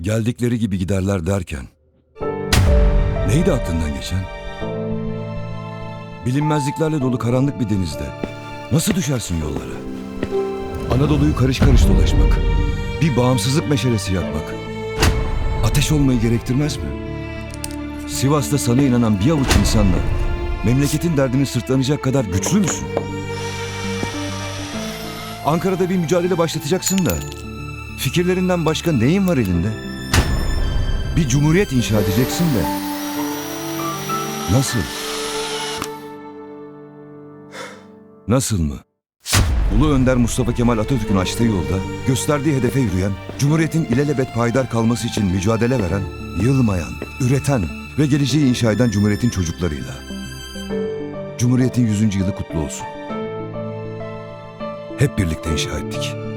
Geldikleri gibi giderler derken neydi aklından geçen? Bilinmezliklerle dolu karanlık bir denizde nasıl düşersin yollara? Anadolu'yu karış karış dolaşmak, bir bağımsızlık meşalesi yakmak ateş olmayı gerektirmez mi? Sivas'ta sana inanan bir avuç insanla memleketin derdini sırtlanacak kadar güçlü müsün? Ankara'da bir mücadele başlatacaksın da fikirlerinden başka neyin var elinde? Bir cumhuriyet inşa edeceksin de. Nasıl? Nasıl mı? Ulu Önder Mustafa Kemal Atatürk'ün açtığı yolda gösterdiği hedefe yürüyen, Cumhuriyet'in ilelebet payidar kalması için mücadele veren, yılmayan, üreten ve geleceği inşa eden Cumhuriyet'in çocuklarıyla. Cumhuriyet'in 100. yılı kutlu olsun. Hep birlikte inşa ettik.